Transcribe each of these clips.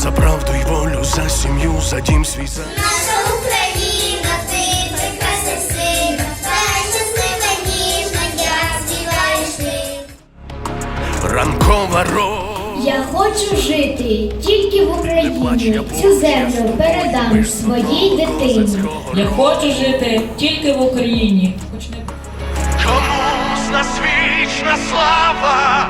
за правду дім свій за Наша Україна, ти прекрасна сильна, та щаслива ніжна, як співаєш ти. ранкова ро. Я хочу жити тільки в Україні. Цю землю передам своїй дитині. Я хочу жити тільки в Україні. Хоч не Кому з нас вічна слава,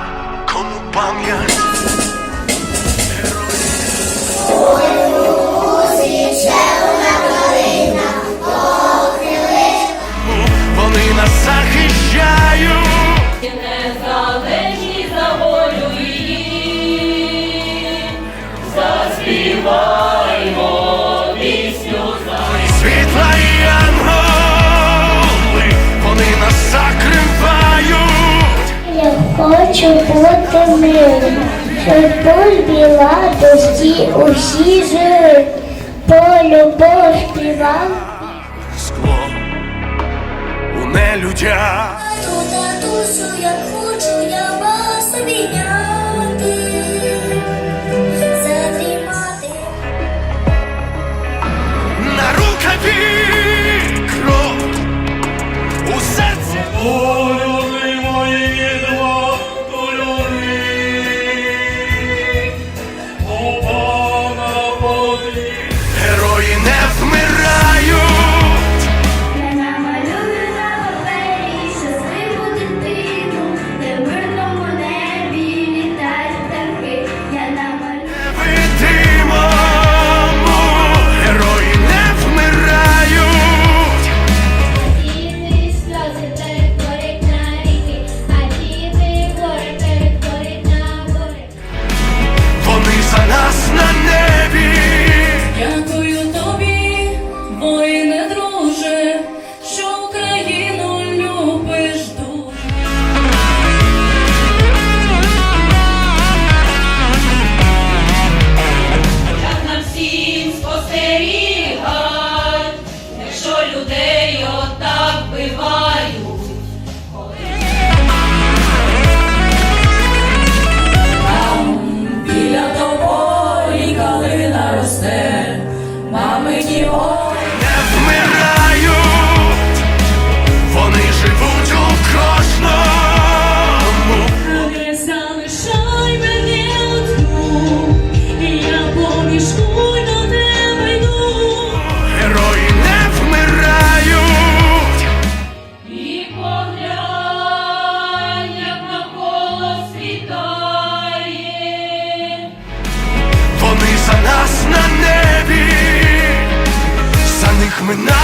Хочу бути миром, щоб була досі усі жили, по любов співав. Скло у нелюдях. Татусю, я хочу я вас обійняти, ми на землі.